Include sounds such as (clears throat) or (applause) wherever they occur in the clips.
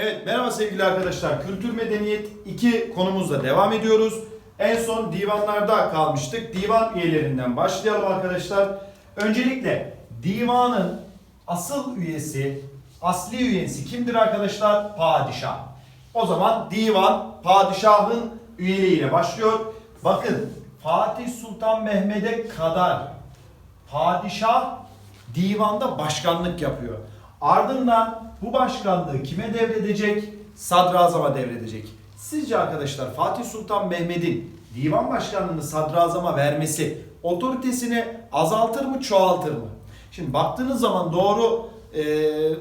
Evet merhaba sevgili arkadaşlar. Kültür Medeniyet 2 konumuzla devam ediyoruz. En son divanlarda kalmıştık. Divan üyelerinden başlayalım arkadaşlar. Öncelikle divanın asıl üyesi, asli üyesi kimdir arkadaşlar? Padişah. O zaman divan padişahın üyeliğiyle başlıyor. Bakın Fatih Sultan Mehmet'e kadar padişah divanda başkanlık yapıyor. Ardından bu başkanlığı kime devredecek? Sadrazama devredecek. Sizce arkadaşlar Fatih Sultan Mehmet'in divan başkanlığını sadrazama vermesi otoritesini azaltır mı çoğaltır mı? Şimdi baktığınız zaman doğru e,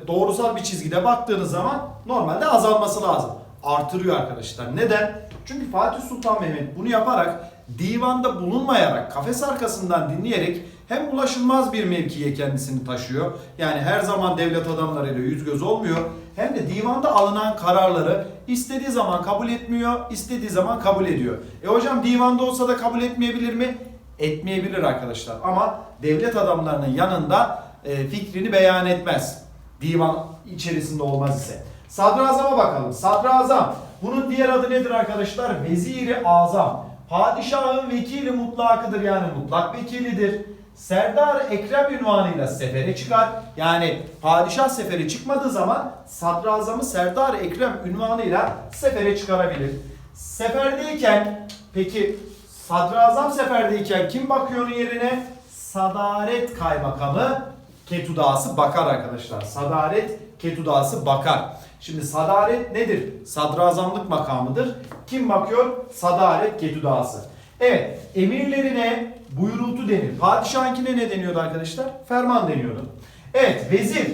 doğrusal bir çizgide baktığınız zaman normalde azalması lazım. Artırıyor arkadaşlar. Neden? Çünkü Fatih Sultan Mehmet bunu yaparak divanda bulunmayarak kafes arkasından dinleyerek hem ulaşılmaz bir mevkiye kendisini taşıyor. Yani her zaman devlet adamlarıyla yüz göz olmuyor. Hem de divanda alınan kararları istediği zaman kabul etmiyor, istediği zaman kabul ediyor. E hocam divanda olsa da kabul etmeyebilir mi? Etmeyebilir arkadaşlar. Ama devlet adamlarının yanında e, fikrini beyan etmez. Divan içerisinde olmaz ise. Sadrazama bakalım. Sadrazam. Bunun diğer adı nedir arkadaşlar? Veziri azam. Padişahın vekili mutlakıdır yani mutlak vekilidir. Serdar Ekrem ünvanıyla sefere çıkar. Yani padişah sefere çıkmadığı zaman sadrazamı Serdar Ekrem ünvanıyla sefere çıkarabilir. Seferdeyken peki sadrazam seferdeyken kim bakıyor onun yerine? Sadaret kaymakamı Ketudası bakar arkadaşlar. Sadaret Ketudası bakar. Şimdi sadaret nedir? Sadrazamlık makamıdır. Kim bakıyor? Sadaret Ketudası. Evet, emirlerine buyrultu denir. Padişahınkine ne deniyordu arkadaşlar? Ferman deniyordu. Evet, vezir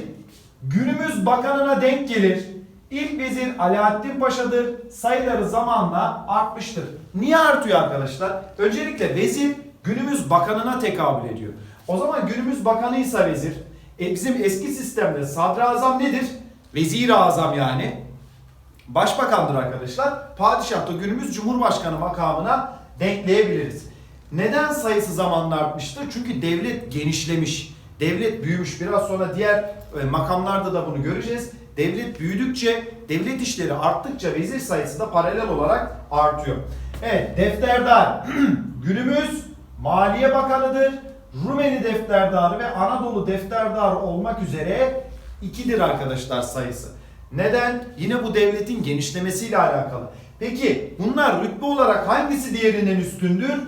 günümüz bakanına denk gelir. İlk vezir Alaaddin Paşa'dır. Sayıları zamanla artmıştır. Niye artıyor arkadaşlar? Öncelikle vezir günümüz bakanına tekabül ediyor. O zaman günümüz bakanıysa vezir, e bizim eski sistemde sadrazam nedir? Vezir-i azam yani. Başbakandır arkadaşlar. Padişah da günümüz cumhurbaşkanı makamına denkleyebiliriz. Neden sayısı zamanla artmıştır? Çünkü devlet genişlemiş. Devlet büyümüş. Biraz sonra diğer e, makamlarda da bunu göreceğiz. Devlet büyüdükçe, devlet işleri arttıkça vezir sayısı da paralel olarak artıyor. Evet, defterdar. (clears throat) Günümüz Maliye Bakanı'dır. Rumeli defterdarı ve Anadolu defterdarı olmak üzere ikidir arkadaşlar sayısı. Neden? Yine bu devletin genişlemesiyle alakalı. Peki bunlar rütbe olarak hangisi diğerinden üstündür?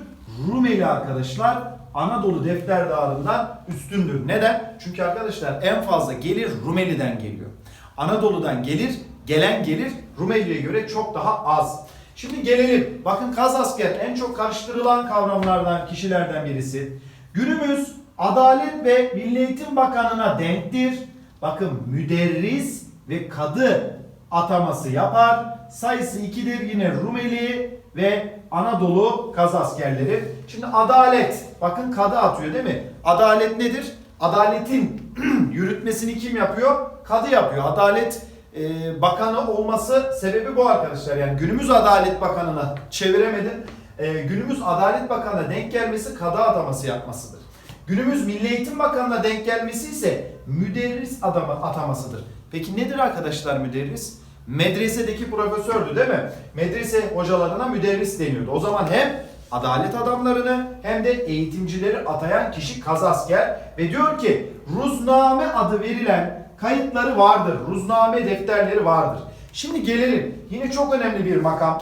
Rumeli arkadaşlar Anadolu defterdarından üstündür. Neden? Çünkü arkadaşlar en fazla gelir Rumeli'den geliyor. Anadolu'dan gelir, gelen gelir Rumeli'ye göre çok daha az. Şimdi gelelim. Bakın Kaz asker en çok karıştırılan kavramlardan, kişilerden birisi. Günümüz Adalet ve Milli Eğitim Bakanı'na denktir. Bakın müderris ve kadı ataması yapar. Sayısı 2'dir yine Rumeli ve Anadolu Kaz askerleri. Şimdi adalet. Bakın kadı atıyor değil mi? Adalet nedir? Adaletin (clears throat) yürütmesini kim yapıyor? Kadı yapıyor. Adalet e, bakanı olması sebebi bu arkadaşlar. Yani günümüz Adalet Bakanı'na çeviremedim. E, günümüz Adalet Bakanı'na denk gelmesi kadı ataması yapmasıdır. Günümüz Milli Eğitim Bakanı'na denk gelmesi ise müderris adamı atamasıdır. Peki nedir arkadaşlar müderris? Medresedeki profesördü değil mi? Medrese hocalarına müderris deniyordu. O zaman hem adalet adamlarını hem de eğitimcileri atayan kişi kazasker ve diyor ki Ruzname adı verilen kayıtları vardır. Ruzname defterleri vardır. Şimdi gelelim. Yine çok önemli bir makam.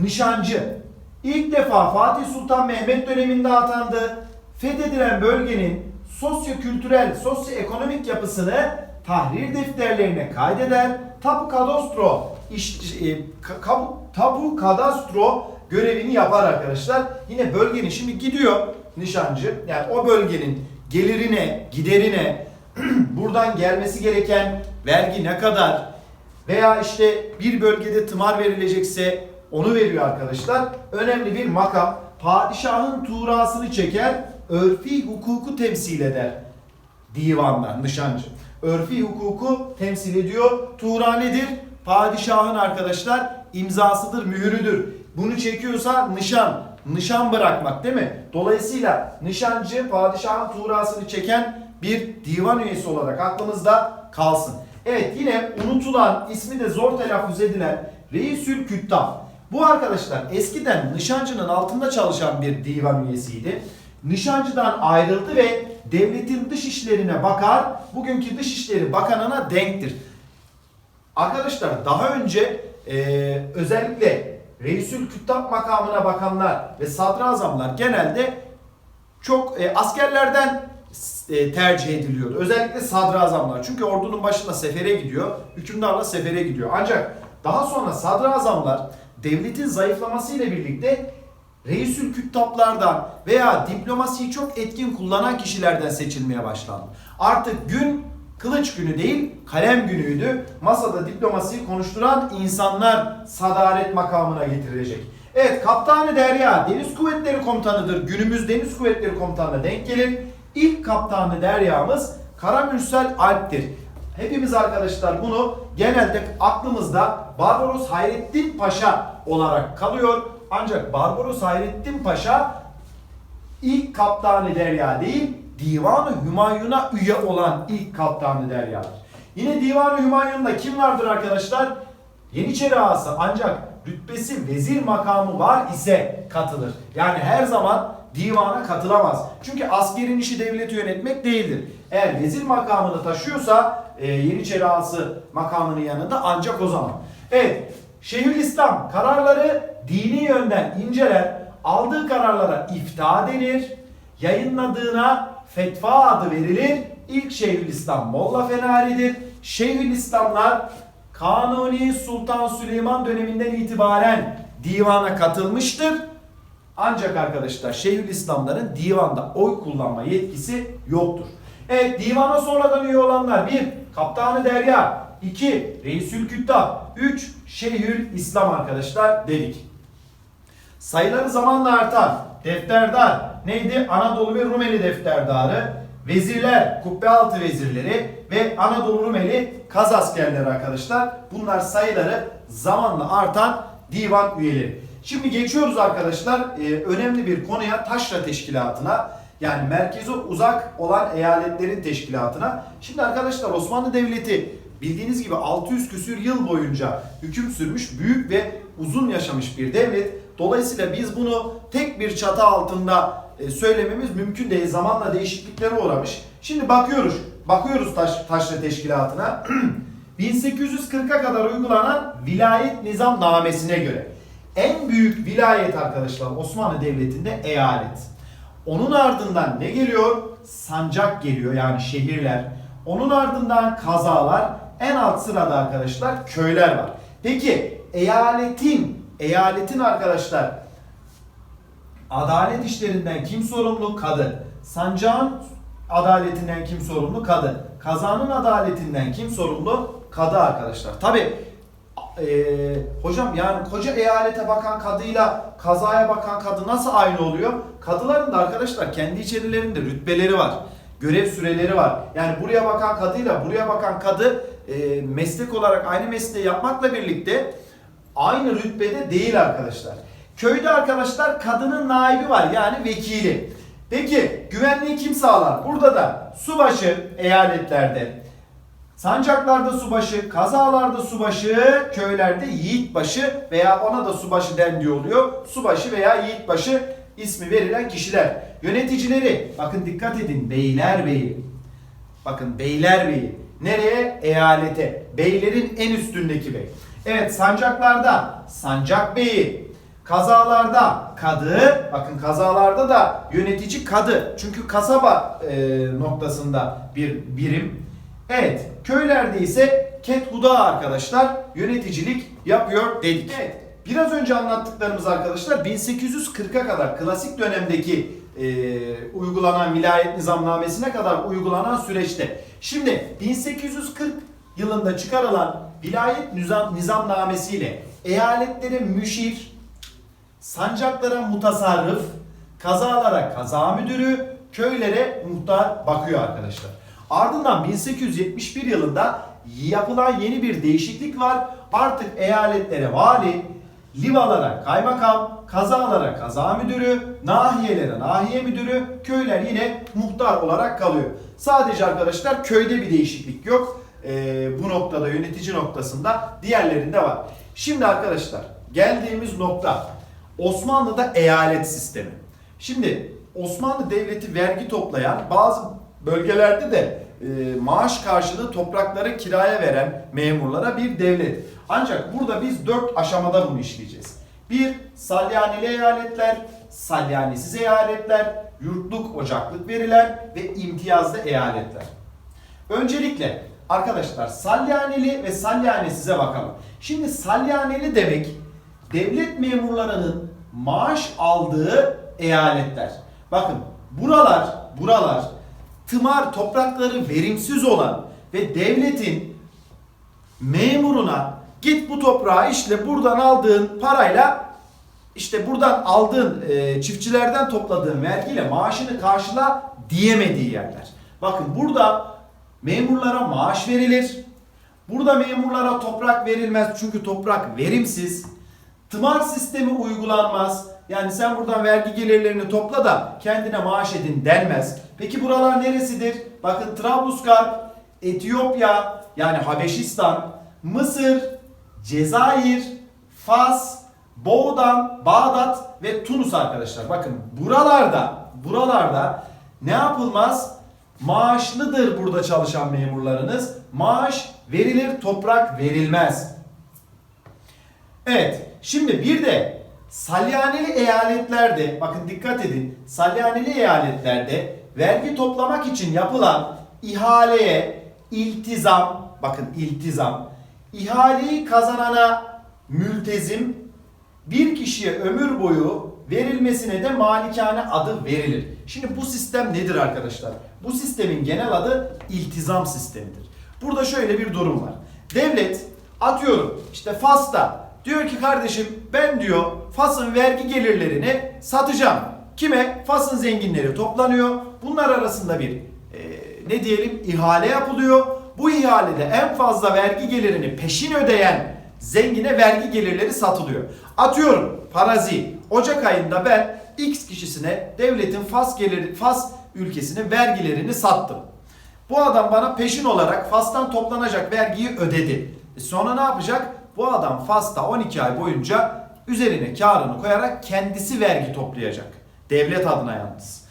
Nişancı. İlk defa Fatih Sultan Mehmet döneminde atandı. Fethedilen bölgenin sosyo-kültürel, sosyo-ekonomik yapısını tahrir defterlerine kaydeder. Tapu kadastro iş, e, ka- tapu kadastro görevini yapar arkadaşlar. Yine bölgenin şimdi gidiyor nişancı. Yani o bölgenin gelirine, giderine, (clears throat) buradan gelmesi gereken vergi ne kadar veya işte bir bölgede tımar verilecekse onu veriyor arkadaşlar. Önemli bir makam. Padişahın tuğrasını çeker, örfi hukuku temsil eder divanlar, nişancı. Örfi hukuku temsil ediyor. Tuğra nedir? Padişahın arkadaşlar imzasıdır, mührüdür. Bunu çekiyorsa nişan, nişan bırakmak değil mi? Dolayısıyla nişancı padişahın tuğrasını çeken bir divan üyesi olarak aklımızda kalsın. Evet yine unutulan, ismi de zor telaffuz edilen Reisül Küttab. Bu arkadaşlar eskiden nişancının altında çalışan bir divan üyesiydi. Nişancıdan ayrıldı ve devletin dış işlerine bakar, bugünkü Dışişleri Bakanı'na denktir. Arkadaşlar daha önce e, özellikle Reisül Küttab makamına bakanlar ve sadrazamlar genelde çok e, askerlerden e, tercih ediliyordu. Özellikle sadrazamlar. Çünkü ordunun başında sefere gidiyor. Hükümdarla sefere gidiyor. Ancak daha sonra sadrazamlar devletin zayıflaması ile birlikte Reisül Küttaplardan veya diplomasiyi çok etkin kullanan kişilerden seçilmeye başlandı. Artık gün kılıç günü değil kalem günüydü. Masada diplomasiyi konuşturan insanlar sadaret makamına getirilecek. Evet Kaptanı Derya Deniz Kuvvetleri Komutanı'dır. Günümüz Deniz Kuvvetleri Komutanı'na denk gelir. İlk Kaptanı Derya'mız Karamürsel Alp'tir. Hepimiz arkadaşlar bunu genelde aklımızda Barbaros Hayrettin Paşa olarak kalıyor. Ancak Barbaros Hayrettin Paşa ilk kaptanı derya değil, Divan-ı Hümayun'a üye olan ilk kaptanı deryadır. Yine Divan-ı Hümayun'da kim vardır arkadaşlar? Yeniçeri ağası ancak rütbesi vezir makamı var ise katılır. Yani her zaman divana katılamaz. Çünkü askerin işi devleti yönetmek değildir. Eğer vezir makamını taşıyorsa e, Yeniçeri ağası makamının yanında ancak o zaman. Evet, Şeyhülislam kararları dini yönden inceler, aldığı kararlara ifta denir, yayınladığına fetva adı verilir. İlk Şeyhülislam Molla Fenari'dir. Şeyhülislamlar Kanuni Sultan Süleyman döneminden itibaren divana katılmıştır. Ancak arkadaşlar Şeyhülislamların divanda oy kullanma yetkisi yoktur. Evet divana sonradan üye olanlar 1. Kaptanı Derya 2. Reisül Küttab 3. Şeyhül İslam arkadaşlar dedik. Sayıları zamanla artan defterdar neydi? Anadolu ve Rumeli defterdarı, vezirler, kubbealtı vezirleri ve Anadolu Rumeli kaz askerleri arkadaşlar. Bunlar sayıları zamanla artan divan üyeleri. Şimdi geçiyoruz arkadaşlar e, önemli bir konuya taşra teşkilatına yani merkezi uzak olan eyaletlerin teşkilatına. Şimdi arkadaşlar Osmanlı Devleti bildiğiniz gibi 600 küsür yıl boyunca hüküm sürmüş büyük ve uzun yaşamış bir devlet. Dolayısıyla biz bunu tek bir çatı altında e, söylememiz mümkün değil. Zamanla değişikliklere uğramış. Şimdi bakıyoruz. Bakıyoruz taş, taşra teşkilatına. (clears throat) 1840'a kadar uygulanan vilayet nizam namesine göre en büyük vilayet arkadaşlar Osmanlı Devleti'nde eyalet. Onun ardından ne geliyor? Sancak geliyor yani şehirler. Onun ardından kazalar. En alt sırada arkadaşlar köyler var. Peki eyaletin, eyaletin arkadaşlar adalet işlerinden kim sorumlu? Kadı. Sancağın adaletinden kim sorumlu? Kadı. Kazanın adaletinden kim sorumlu? Kadı arkadaşlar. Tabi ee, hocam yani koca eyalete bakan kadıyla kazaya bakan kadı nasıl aynı oluyor? Kadıların da arkadaşlar kendi içerilerinde rütbeleri var. Görev süreleri var. Yani buraya bakan kadıyla buraya bakan kadı e, meslek olarak aynı mesleği yapmakla birlikte aynı rütbede değil arkadaşlar. Köyde arkadaşlar kadının naibi var yani vekili. Peki güvenliği kim sağlar? Burada da subaşı eyaletlerde, Sancaklarda subaşı, kazalarda subaşı, köylerde yiğitbaşı veya ona da subaşı dendiği oluyor. Subaşı veya yiğitbaşı ismi verilen kişiler. Yöneticileri, bakın dikkat edin beylerbeyi. Bakın beylerbeyi. Nereye? Eyalete. Beylerin en üstündeki bey. Evet sancaklarda sancak beyi. Kazalarda kadı, bakın kazalarda da yönetici kadı. Çünkü kasaba e, noktasında bir birim. Evet, köylerde ise Kethuda arkadaşlar yöneticilik yapıyor dedik. Evet, biraz önce anlattıklarımız arkadaşlar 1840'a kadar klasik dönemdeki e, uygulanan vilayet nizamnamesine kadar uygulanan süreçte. Şimdi 1840 yılında çıkarılan vilayet nizam, nizamnamesiyle eyaletlere müşir, sancaklara mutasarrıf, kazalara kaza müdürü, köylere muhtar bakıyor arkadaşlar. Ardından 1871 yılında yapılan yeni bir değişiklik var. Artık eyaletlere vali, livalara kaymakam, kazalara kaza müdürü, nahiyelere nahiye müdürü, köyler yine muhtar olarak kalıyor. Sadece arkadaşlar köyde bir değişiklik yok. e, bu noktada yönetici noktasında diğerlerinde var. Şimdi arkadaşlar geldiğimiz nokta Osmanlı'da eyalet sistemi. Şimdi Osmanlı Devleti vergi toplayan bazı bölgelerde de e, maaş karşılığı toprakları kiraya veren memurlara bir devlet. Ancak burada biz dört aşamada bunu işleyeceğiz. Bir, salyaneli eyaletler, salyanesiz eyaletler, yurtluk, ocaklık veriler ve imtiyazlı eyaletler. Öncelikle arkadaşlar salyaneli ve salyanesize bakalım. Şimdi salyaneli demek devlet memurlarının maaş aldığı eyaletler. Bakın buralar, buralar tımar toprakları verimsiz olan ve devletin memuruna git bu toprağı işle buradan aldığın parayla işte buradan aldığın e, çiftçilerden topladığın vergiyle maaşını karşıla diyemediği yerler. Bakın burada memurlara maaş verilir. Burada memurlara toprak verilmez çünkü toprak verimsiz. Tımar sistemi uygulanmaz. Yani sen buradan vergi gelirlerini topla da kendine maaş edin denmez. Peki buralar neresidir? Bakın Trablusgarp, Etiyopya yani Habeşistan, Mısır, Cezayir, Fas, Boğdan, Bağdat ve Tunus arkadaşlar. Bakın buralarda, buralarda ne yapılmaz? Maaşlıdır burada çalışan memurlarınız. Maaş verilir, toprak verilmez. Evet, şimdi bir de salyaneli eyaletlerde, bakın dikkat edin, salyaneli eyaletlerde vergi toplamak için yapılan ihaleye iltizam, bakın iltizam, ihaleyi kazanana mültezim, bir kişiye ömür boyu verilmesine de malikane adı verilir. Şimdi bu sistem nedir arkadaşlar? Bu sistemin genel adı iltizam sistemidir. Burada şöyle bir durum var. Devlet atıyorum işte Fas'ta diyor ki kardeşim ben diyor Fas'ın vergi gelirlerini satacağım. Kime? Fas'ın zenginleri toplanıyor. Bunlar arasında bir e, ne diyelim ihale yapılıyor. Bu ihalede en fazla vergi gelirini peşin ödeyen zengine vergi gelirleri satılıyor. Atıyorum parazi Ocak ayında ben X kişisine devletin Fas gelir Fas ülkesinin vergilerini sattım. Bu adam bana peşin olarak Fas'tan toplanacak vergiyi ödedi. E sonra ne yapacak? Bu adam Fas'ta 12 ay boyunca üzerine karını koyarak kendisi vergi toplayacak. Devlet adına yalnız.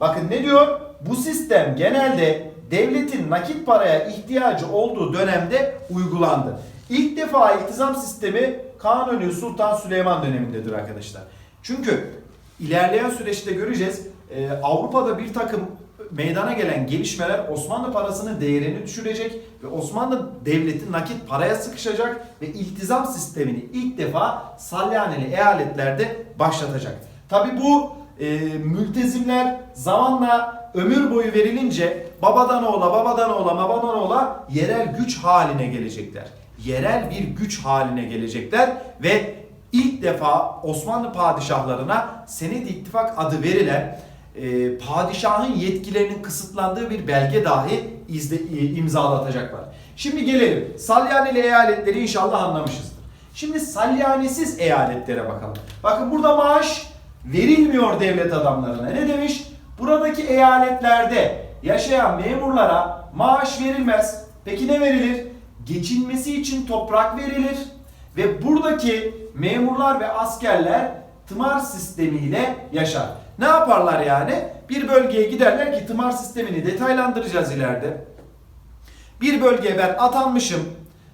Bakın ne diyor? Bu sistem genelde devletin nakit paraya ihtiyacı olduğu dönemde uygulandı. İlk defa iltizam sistemi Kanuni Sultan Süleyman dönemindedir arkadaşlar. Çünkü ilerleyen süreçte göreceğiz e, Avrupa'da bir takım meydana gelen gelişmeler Osmanlı parasının değerini düşürecek ve Osmanlı devleti nakit paraya sıkışacak ve iltizam sistemini ilk defa salyaneli eyaletlerde başlatacak. Tabi bu e, mültezimler zamanla ömür boyu verilince babadan oğla babadan oğla babadan oğla yerel güç haline gelecekler. Yerel bir güç haline gelecekler ve ilk defa Osmanlı padişahlarına Senedi İttifak adı verilen e, padişahın yetkilerinin kısıtlandığı bir belge dahi izle, e, imzalatacaklar. Şimdi gelelim. Salyaneli eyaletleri inşallah anlamışızdır. Şimdi salyanesiz eyaletlere bakalım. Bakın burada maaş verilmiyor devlet adamlarına. Ne demiş? Buradaki eyaletlerde yaşayan memurlara maaş verilmez. Peki ne verilir? Geçinmesi için toprak verilir ve buradaki memurlar ve askerler tımar sistemiyle yaşar. Ne yaparlar yani? Bir bölgeye giderler ki tımar sistemini detaylandıracağız ileride. Bir bölgeye ben atanmışım,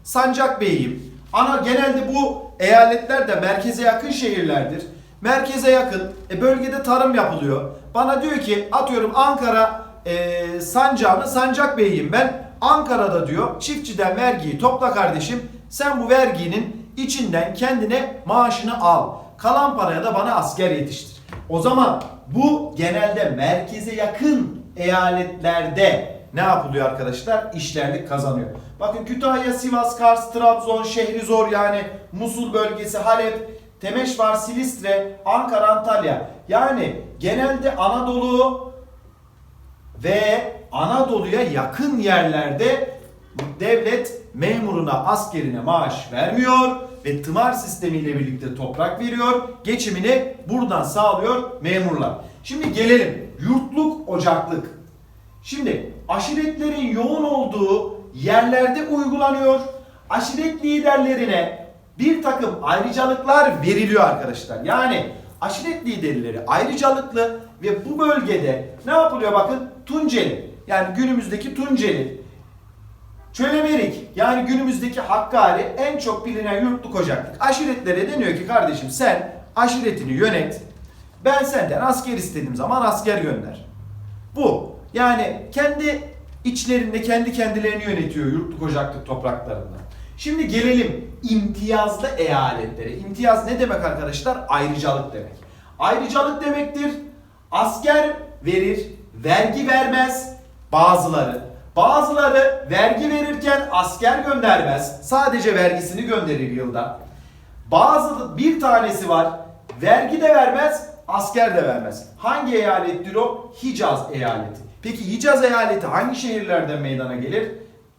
sancak beyiyim. Ana genelde bu eyaletler de merkeze yakın şehirlerdir. Merkeze yakın, e, bölgede tarım yapılıyor. Bana diyor ki atıyorum Ankara e, sancağını sancak beyiyim ben. Ankara'da diyor çiftçiden vergiyi topla kardeşim. Sen bu verginin içinden kendine maaşını al. Kalan paraya da bana asker yetiştir. O zaman bu genelde merkeze yakın eyaletlerde ne yapılıyor arkadaşlar? İşlerlik kazanıyor. Bakın Kütahya, Sivas, Kars, Trabzon, Şehrizor yani Musul bölgesi, Halep, Temeşvar, Silistre, Ankara, Antalya. Yani genelde Anadolu ve Anadolu'ya yakın yerlerde devlet memuruna, askerine maaş vermiyor ve tımar sistemiyle birlikte toprak veriyor. Geçimini buradan sağlıyor memurlar. Şimdi gelelim yurtluk, ocaklık. Şimdi aşiretlerin yoğun olduğu yerlerde uygulanıyor. Aşiret liderlerine bir takım ayrıcalıklar veriliyor arkadaşlar. Yani aşiret liderleri ayrıcalıklı ve bu bölgede ne yapılıyor bakın Tunceli yani günümüzdeki Tunceli Çölemerik yani günümüzdeki Hakkari en çok bilinen yurtluk ocaklık. Aşiretlere deniyor ki kardeşim sen aşiretini yönet. Ben senden asker istediğim zaman asker gönder. Bu. Yani kendi içlerinde kendi kendilerini yönetiyor yurtluk ocaklık topraklarında. Şimdi gelelim imtiyazlı eyaletlere. İmtiyaz ne demek arkadaşlar? Ayrıcalık demek. Ayrıcalık demektir. Asker verir, vergi vermez bazıları. Bazıları vergi verirken asker göndermez. Sadece vergisini gönderir yılda. Bazı bir tanesi var. Vergi de vermez, asker de vermez. Hangi eyalettir o? Hicaz eyaleti. Peki Hicaz eyaleti hangi şehirlerden meydana gelir?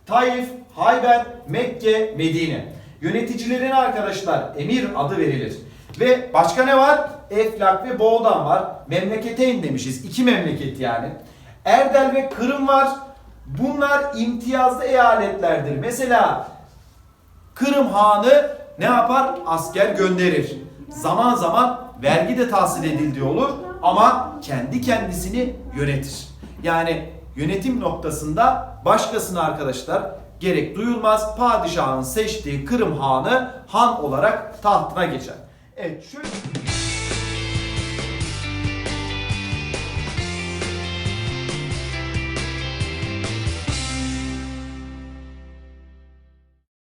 Taif, Hayber, Mekke, Medine. Yöneticilerine arkadaşlar emir adı verilir. Ve başka ne var? Eflak ve Boğdan var. Memleketeyn demişiz. İki memleket yani. Erdel ve Kırım var. Bunlar imtiyazlı eyaletlerdir. Mesela Kırım Hanı ne yapar? Asker gönderir. Zaman zaman vergi de tahsil edildiği olur ama kendi kendisini yönetir. Yani yönetim noktasında başkasına arkadaşlar gerek duyulmaz. Padişahın seçtiği Kırım Hanı han olarak tahtına geçer. Evet şöyle